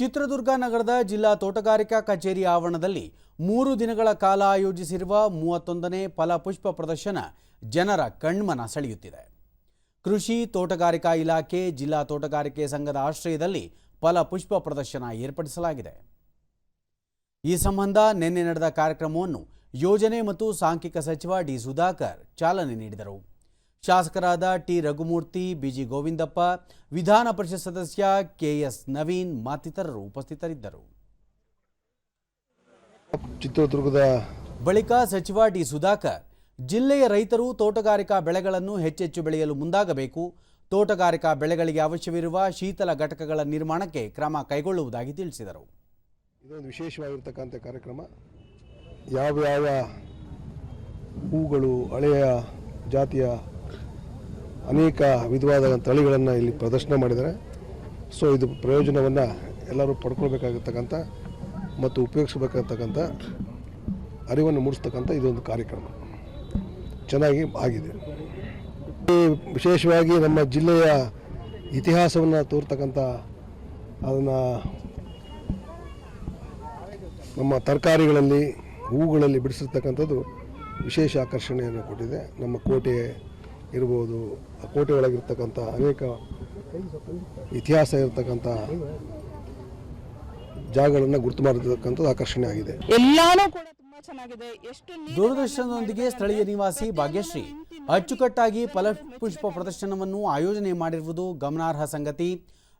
ಚಿತ್ರದುರ್ಗ ನಗರದ ಜಿಲ್ಲಾ ತೋಟಗಾರಿಕಾ ಕಚೇರಿ ಆವರಣದಲ್ಲಿ ಮೂರು ದಿನಗಳ ಕಾಲ ಆಯೋಜಿಸಿರುವ ಮೂವತ್ತೊಂದನೇ ಫಲಪುಷ್ಪ ಪ್ರದರ್ಶನ ಜನರ ಕಣ್ಮನ ಸೆಳೆಯುತ್ತಿದೆ. ಕೃಷಿ ತೋಟಗಾರಿಕಾ ಇಲಾಖೆ ಜಿಲ್ಲಾ ತೋಟಗಾರಿಕೆ ಸಂಘದ ಆಶ್ರಯದಲ್ಲಿ ಫಲಪುಷ್ಪ ಪ್ರದರ್ಶನ ಏರ್ಪಡಿಸಲಾಗಿದೆ. ಈ ಸಂಬಂಧ ನಿನ್ನೆ ನಡೆದ ಕಾರ್ಯಕ್ರಮವನ್ನು ಯೋಜನೆ ಮತ್ತು ಸಾಂಖ್ಯಿಕ ಸಚಿವ ಡಿ ಸುಧಾಕರ್ ಚಾಲನೆ ನೀಡಿದರು. ಶಾಸಕರಾದ ಟಿ ರಘುಮೂರ್ತಿ ಬಿಜಿ ಗೋವಿಂದಪ್ಪ ವಿಧಾನ ಪರಿಷತ್ ಸದಸ್ಯ ಕೆಎಸ್ ನವೀನ್ ಮತ್ತಿತರರು ಉಪಸ್ಥಿತರಿದ್ದರು. ಚಿತ್ರದುರ್ಗದ ಬಳಿಕ ಸಚಿವ ಡಿ ಸುಧಾಕರ್ ಜಿಲ್ಲೆಯ ರೈತರು ತೋಟಗಾರಿಕಾ ಬೆಳೆಗಳನ್ನು ಹೆಚ್ಚೆಚ್ಚು ಬೆಳೆಯಲು ಮುಂದಾಗಬೇಕು ತೋಟಗಾರಿಕಾ ಬೆಳೆಗಳಿಗೆ ಅವಶ್ಯವಿರುವ ಶೀತಲ ಘಟಕಗಳ ನಿರ್ಮಾಣಕ್ಕೆ ಕ್ರಮ ಕೈಗೊಳ್ಳುವುದಾಗಿ ತಿಳಿಸಿದರು. ಇದೊಂದು ವಿಶೇಷವಾಗಿರ್ತಕ್ಕಂಥ ಕಾರ್ಯಕ್ರಮ. ಯಾವ್ಯಾವ ಹೂಗಳು ಹಳೆಯ ಜಾತಿಯ ಅನೇಕ ವಿಧವಾದ ತಳಿಗಳನ್ನು ಇಲ್ಲಿ ಪ್ರದರ್ಶನ ಮಾಡಿದ್ದಾರೆ. ಸೊ ಇದು ಪ್ರಯೋಜನವನ್ನು ಎಲ್ಲರೂ ಪಡ್ಕೊಳ್ಬೇಕಾಗಿರ್ತಕ್ಕಂಥ ಮತ್ತು ಉಪಯೋಗಿಸ್ಬೇಕಾಗಿರ್ತಕ್ಕಂಥ ಅರಿವನ್ನು ಮೂಡಿಸ್ತಕ್ಕಂಥ ಇದೊಂದು ಕಾರ್ಯಕ್ರಮ. ಚೆನ್ನಾಗಿ ಆಗಿದೆ. ವಿಶೇಷವಾಗಿ ನಮ್ಮ ಜಿಲ್ಲೆಯ ಇತಿಹಾಸವನ್ನು ತೋರ್ತಕ್ಕಂಥ ಅದನ್ನು ನಮ್ಮ ತರಕಾರಿಗಳಲ್ಲಿ, ಹೂಗಳಲ್ಲಿ ಬಿಡಿಸಿರ್ತಕ್ಕಂಥದ್ದು ವಿಶೇಷ ಆಕರ್ಷಣೆಯನ್ನು ಕೊಟ್ಟಿದೆ. ನಮ್ಮ ಕೋಟೆ ಇರ್ಬೋದು ಆ ಕೋಟೆ ಒಳಗಿರ್ತಕ್ಕಂಥ ಅನೇಕ ಇತಿಹಾಸ ಇರತಕ್ಕಂಥ ಜಾಗಗಳನ್ನು ಗುರುತು ಮಾಡಿರ್ತಕ್ಕಂಥದ್ದು ಆಕರ್ಷಣೆ ಆಗಿದೆ. ಎಲ್ಲಾನು ಕೂಡ ತುಂಬಾ ಚೆನ್ನಾಗಿದೆ. ಎಷ್ಟು ದೂರದರ್ಶನದೊಂದಿಗೆ ಸ್ಥಳೀಯ ನಿವಾಸಿ ಭಾಗ್ಯಶ್ರೀ ಅಚ್ಚುಕಟ್ಟಾಗಿ ಫಲಪುಷ್ಪ ಪ್ರದರ್ಶನವನ್ನು ಆಯೋಜನೆ ಮಾಡಿರುವುದು ಗಮನಾರ್ಹ ಸಂಗತಿ.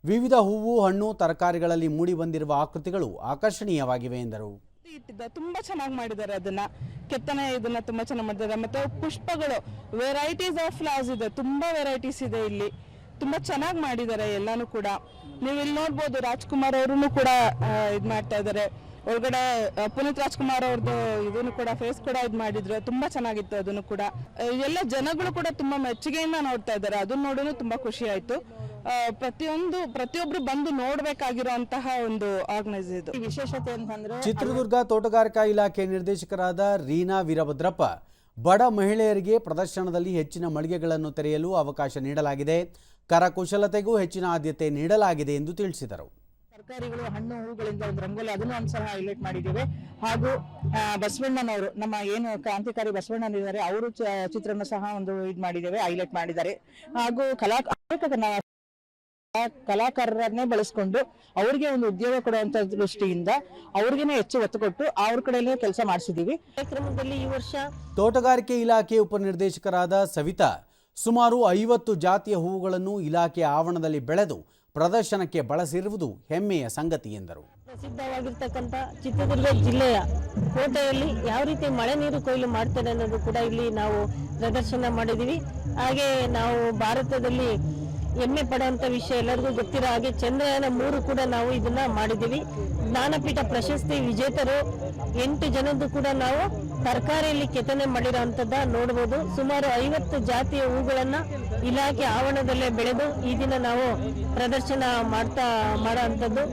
ವಿವಿಧ ಹೂವು ಹಣ್ಣು ತರಕಾರಿಗಳಲ್ಲಿ ಮೂಡಿ ಬಂದಿರುವ ಆಕೃತಿಗಳು ಆಕರ್ಷಣೀಯವಾಗಿವೆ ಎಂದರು. ಇಟ್ಟಿದ್ದ, ತುಂಬಾ ಚೆನ್ನಾಗಿ ಮಾಡಿದ್ದಾರೆ ಅದನ್ನ. ಕೆತ್ತನೆ ಇದನ್ನ ತುಂಬಾ ಚೆನ್ನಾಗಿ ಮಾಡಿದ್ದಾರೆ. ಮತ್ತೆ ಪುಷ್ಪಗಳು ವೆರೈಟೀಸ್ ಆಫ್ ಫ್ಲವರ್ಸ್ ಇದೆ, ತುಂಬಾ ವೆರೈಟೀಸ್ ಇದೆ ಇಲ್ಲಿ. ತುಂಬಾ ಚೆನ್ನಾಗಿ ಮಾಡಿದ್ದಾರೆ ಎಲ್ಲಾನು ಕೂಡ. ನೀವು ಇಲ್ಲಿ ನೋಡ್ಬೋದು ರಾಜ್ಕುಮಾರ್ ಅವರು ಕೂಡ ಇದ್ ಮಾಡ್ತಾ ಇದ್ದಾರೆ. ಒಳಗಡೆ ಪುನೀತ್ ರಾಜ್ಕುಮಾರ್ ಅವ್ರದ್ದು ಇದನ್ನು ಕೂಡ ಫೇಸ್ ಕೂಡ ಇದ್ ಮಾಡಿದ್ರು. ತುಂಬಾ ಚೆನ್ನಾಗಿತ್ತು ಅದನ್ನು ಕೂಡ. ಎಲ್ಲ ಜನಗಳು ಕೂಡ ತುಂಬಾ ಮೆಚ್ಚುಗೆಯಿಂದ ನೋಡ್ತಾ ಇದ್ದಾರೆ. ಅದನ್ನ ನೋಡೋನು ತುಂಬಾ ಖುಷಿ ಆಯ್ತು. ಪ್ರತಿಯೊಂದು ಪ್ರತಿಯೊಬ್ರು ಬಂದು ನೋಡ್ಬೇಕಾಗಿರುವಂತಹ ಒಂದು ಆರ್ಗನೈಸ್ ಇದು. ವಿಶೇಷತೆ ಅಂತಂದ್ರೆ ಚಿತ್ರದುರ್ಗ ತೋಟಗಾರಿಕಾ ಇಲಾಖೆ ನಿರ್ದೇಶಕರಾದ ರೀನಾ ವೀರಭದ್ರಪ್ಪ ಬಡ ಮಹಿಳೆಯರಿಗೆ ಪ್ರದರ್ಶನದಲ್ಲಿ ಹೆಚ್ಚಿನ ಮಳಿಗೆಗಳನ್ನು ತೆರೆಯಲು ಅವಕಾಶ ನೀಡಲಾಗಿದೆ. ಕರಕುಶಲತೆಗೂ ಹೆಚ್ಚಿನ ಆದ್ಯತೆ ನೀಡಲಾಗಿದೆ ಎಂದು ತಿಳಿಸಿದರು. ತರಕಾರಿಗಳು ಹಣ್ಣು ಹೂಗಳಿಂದ ಒಂದು ರಂಗೋಲಿ ಅದನ್ನು ಒಂದು ಸಹ ಹೈಲೈಟ್ ಮಾಡಿದ್ದೇವೆ. ಹಾಗೂ ಬಸವಣ್ಣನವರು ನಮ್ಮ ಏನು ಕ್ರಾಂತಿಕಾರಿ ಬಸವಣ್ಣನಿದ್ದಾರೆ ಅವರು ಚಿತ್ರನ ಸಹ ಒಂದು ಇದು ಮಾಡಿದ್ದೇವೆ ಹೈಲೈಟ್ ಮಾಡಿದ್ದಾರೆ. ಹಾಗೂ ಕಲಾ ಕಲಾಕಾರರನ್ನೇ ಬಳಸ್ಕೊಂಡು ಅವ್ರಿಗೆ ಒಂದು ಉದ್ಯೋಗ ಕೊಡುವಂತ ದೃಷ್ಟಿಯಿಂದ ಅವ್ರಿಗೇನೆ ಹೆಚ್ಚು ಒತ್ತು ಕೊಟ್ಟು ಅವ್ರ ಕಡೆಯಲ್ಲೇ ಕೆಲಸ ಮಾಡಿಸಿದೀವಿ. ಕಾರ್ಯಕ್ರಮದಲ್ಲಿ ಈ ವರ್ಷ ತೋಟಗಾರಿಕೆ ಇಲಾಖೆ ಉಪನಿರ್ದೇಶಕರಾದ ಸವಿತಾ ಸುಮಾರು ಐವತ್ತು ಜಾತಿಯ ಹೂವುಗಳನ್ನು ಇಲಾಖೆ ಆವರಣದಲ್ಲಿ ಬೆಳೆದು ಪ್ರದರ್ಶನಕ್ಕೆ ಬಳಸಿರುವುದು ಹೆಮ್ಮೆಯ ಸಂಗತಿ ಎಂದರು. ಪ್ರಸಿದ್ಧವಾಗಿರ್ತಕ್ಕಂಥ ಚಿತ್ರದುರ್ಗ ಜಿಲ್ಲೆಯ ಕೋಟೆಯಲ್ಲಿ ಯಾವ ರೀತಿ ಮಳೆ ನೀರು ಕೊಯ್ಲು ಮಾಡ್ತಾರೆ ಅನ್ನೋದು ಕೂಡ ಇಲ್ಲಿ ನಾವು ಪ್ರದರ್ಶನ ಮಾಡಿದ್ದೀವಿ ಹಾಗೆ ನಾವು ಭಾರತದಲ್ಲಿ ಹೆಮ್ಮೆ ಪಡುವಂತ ವಿಷಯ ಎಲ್ಲರಿಗೂ ಗೊತ್ತಿರೋ ಹಾಗೆ ಚಂದ್ರಯಾನ ಮೂರು ಕೂಡ ನಾವು ಇದನ್ನ ಮಾಡಿದ್ದೀವಿ. ಜ್ಞಾನಪೀಠ ಪ್ರಶಸ್ತಿ ವಿಜೇತರು ಎಂಟು ಜನದ್ದು ಕೂಡ ನಾವು ತರಕಾರಿಯಲ್ಲಿ ಕೆತ್ತನೆ ಮಾಡಿರೋಂಥದ್ದ ನೋಡಬಹುದು ಸುಮಾರು ಐವತ್ತು ಜಾತಿಯ ಹೂಗಳನ್ನ ಇಲಾಖೆ ಆವರಣದಲ್ಲೇ ಬೆಳೆದು ಈ ದಿನ ನಾವು ಪ್ರದರ್ಶನ ಮಾಡ್ತಾ ಮಾಡೋ ಅಂಥದ್ದು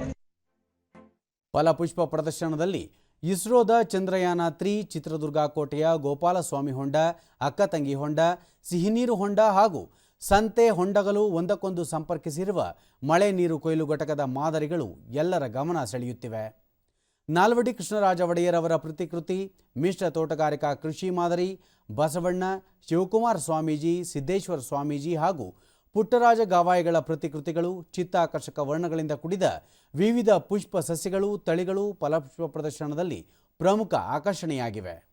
ಫಲಪುಷ್ಪ ಪ್ರದರ್ಶನದಲ್ಲಿ ಇಸ್ರೋದ ಚಂದ್ರಯಾನ ತ್ರೀ ಚಿತ್ರದುರ್ಗ ಕೋಟೆಯ ಗೋಪಾಲಸ್ವಾಮಿ ಹೊಂಡ ಅಕ್ಕತಂಗಿ ಹೊಂಡ, ಸಿಹಿನೀರು ಹೊಂಡ ಹಾಗೂ ಸಂತೆ ಹೊಂಡಗಲು ಒಂದಕ್ಕೊಂದು ಸಂಪರ್ಕಿಸಿರುವ ಮಳೆ ನೀರು ಕೊಯ್ಲು ಘಟಕದ ಮಾದರಿಗಳು ಎಲ್ಲರ ಗಮನ ಸೆಳೆಯುತ್ತಿವೆ. ನಾಲ್ವಡಿ ಕೃಷ್ಣರಾಜ ಒಡೆಯರ್ ಪ್ರತಿಕೃತಿ, ಮಿಶ್ರ ತೋಟಗಾರಿಕಾ ಕೃಷಿ ಮಾದರಿ, ಬಸವಣ್ಣ, ಶಿವಕುಮಾರ ಸ್ವಾಮೀಜಿ, ಸಿದ್ದೇಶ್ವರ ಸ್ವಾಮೀಜಿ ಹಾಗೂ ಪುಟ್ಟರಾಜ ಗಾವಾಯಿಗಳ ಪ್ರತಿಕೃತಿಗಳು ಚಿತ್ತಾಕರ್ಷಕ ವರ್ಣಗಳಿಂದ ಕೂಡಿದ ವಿವಿಧ ಪುಷ್ಪ ಸಸ್ಯಗಳು, ತಳಿಗಳು ಫಲಪುಷ್ಪ ಪ್ರದರ್ಶನದಲ್ಲಿ ಪ್ರಮುಖ ಆಕರ್ಷಣೆಯಾಗಿವೆ.